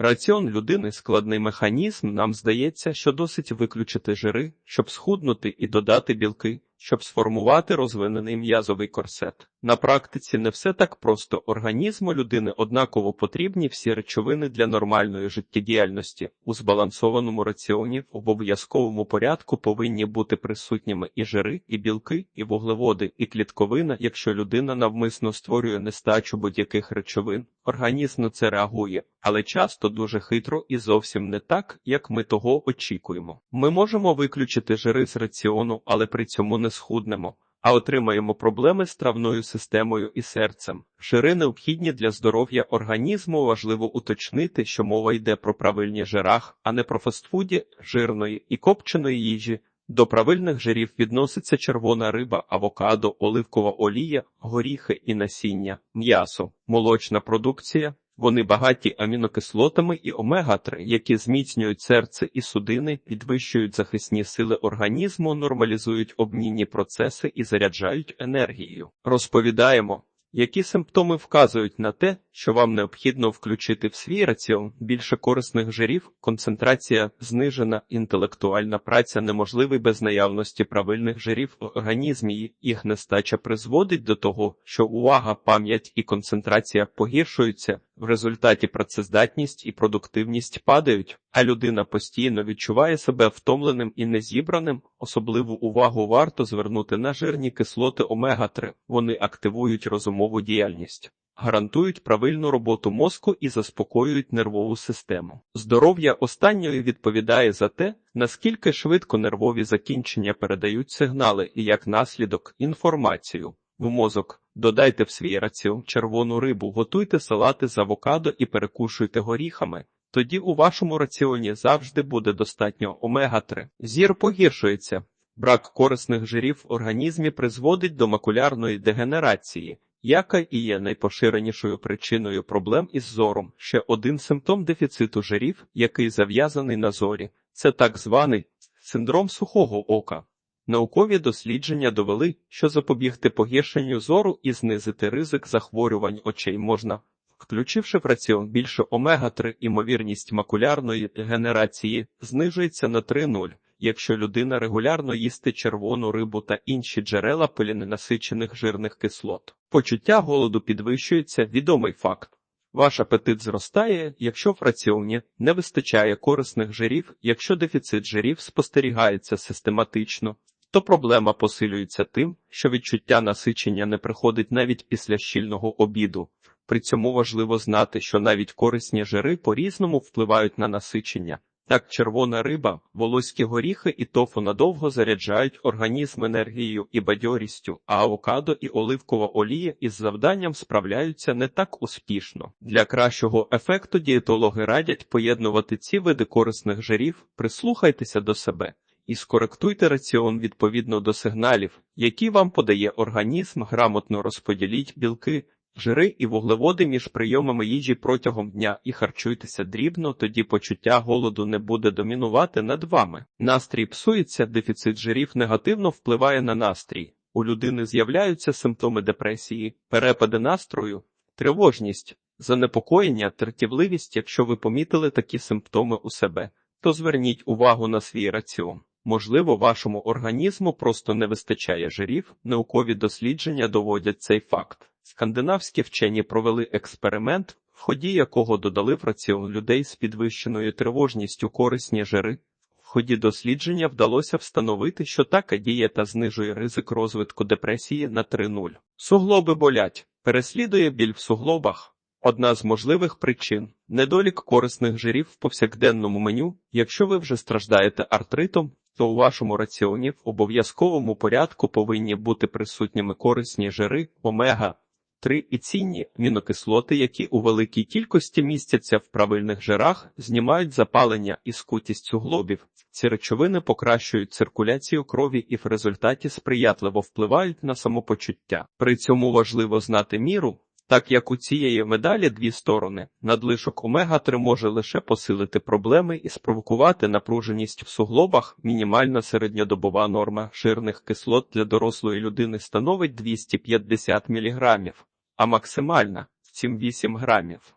Раціон людини складний механізм. Нам здається, що досить виключити жири, щоб схуднути і додати білки, щоб сформувати розвинений м'язовий корсет. На практиці не все так просто. Організму людини однаково потрібні всі речовини для нормальної життєдіяльності. У збалансованому раціоні в обов'язковому порядку повинні бути присутніми і жири, і білки, і вуглеводи, і клітковина. Якщо людина навмисно створює нестачу будь-яких речовин, організм на це реагує, але часто дуже хитро і зовсім не так, як ми того очікуємо. Ми можемо виключити жири з раціону, але при цьому не схуднемо. А отримаємо проблеми з травною системою і серцем. Жири необхідні для здоров'я організму. Важливо уточнити, що мова йде про правильні жирах, а не про фастфуді, жирної і копченої їжі. До правильних жирів відноситься червона риба, авокадо, оливкова олія, горіхи і насіння, м'ясо, молочна продукція. Вони багаті амінокислотами і омега-3, які зміцнюють серце і судини, підвищують захисні сили організму, нормалізують обмінні процеси і заряджають енергією. Розповідаємо, які симптоми вказують на те, що вам необхідно включити в свій раціон більше корисних жирів, концентрація знижена, інтелектуальна праця неможливий без наявності правильних жирів в організмі. Їх нестача призводить до того, що увага, пам'ять і концентрація погіршуються. В результаті працездатність і продуктивність падають, а людина постійно відчуває себе втомленим і незібраним. Особливу увагу варто звернути на жирні кислоти омега-3. Вони активують розумову діяльність, гарантують правильну роботу мозку і заспокоюють нервову систему. Здоров'я останньої відповідає за те, наскільки швидко нервові закінчення передають сигнали і як наслідок інформацію в мозок. Додайте в свій раціон червону рибу, готуйте салати з авокадо і перекушуйте горіхами. Тоді у вашому раціоні завжди буде достатньо омега-3. Зір погіршується. Брак корисних жирів в організмі призводить до макулярної дегенерації, яка і є найпоширенішою причиною проблем із зором. Ще один симптом дефіциту жирів, який зав'язаний на зорі, це так званий синдром сухого ока. Наукові дослідження довели, що запобігти погіршенню зору і знизити ризик захворювань очей можна, включивши в раціон більше омега-3, імовірність макулярної генерації знижується на 3,0, якщо людина регулярно їсти червону рибу та інші джерела поліненасичених жирних кислот. Почуття голоду підвищується відомий факт. Ваш апетит зростає, якщо в раціоні не вистачає корисних жирів, якщо дефіцит жирів спостерігається систематично, то проблема посилюється тим, що відчуття насичення не приходить навіть після щільного обіду. При цьому важливо знати, що навіть корисні жири по-різному впливають на насичення. Так, червона риба, волоські горіхи і тофу надовго заряджають організм енергією і бадьорістю, а авокадо і оливкова олія із завданням справляються не так успішно. Для кращого ефекту дієтологи радять поєднувати ці види корисних жирів, прислухайтеся до себе і скоректуйте раціон відповідно до сигналів, які вам подає організм, грамотно розподіліть білки, жири і вуглеводи між прийомами їжі протягом дня і харчуйтеся дрібно, тоді почуття голоду не буде домінувати над вами. Настрій псується, дефіцит жирів негативно впливає на настрій. У людини з'являються симптоми депресії, перепади настрою, тривожність, занепокоєння, тертівливість. Якщо ви помітили такі симптоми у себе, то зверніть увагу на свій раціон. Можливо, вашому організму просто не вистачає жирів, наукові дослідження доводять цей факт. Скандинавські вчені провели експеримент, в ході якого додали в раціон людей з підвищеною тривожністю корисні жири. В ході дослідження вдалося встановити, що така дієта знижує ризик розвитку депресії на 3,0. Суглоби болять, переслідує біль в суглобах. Одна з можливих причин недолік корисних жирів в повсякденному меню. Якщо ви вже страждаєте артритом, то у вашому раціоні в обов'язковому порядку повинні бути присутніми корисні жири, омега. 3 і цінні мінокислоти, які у великій кількості містяться в правильних жирах, знімають запалення і скутість суглобів. Ці речовини покращують циркуляцію крові і в результаті сприятливо впливають на самопочуття. При цьому важливо знати міру, так як у цієї медалі дві сторони, надлишок омега-3 може лише посилити проблеми і спровокувати напруженість в суглобах. Мінімальна середньодобова норма ширних кислот для дорослої людини становить 250 мг, а максимальна 7-8 грамів.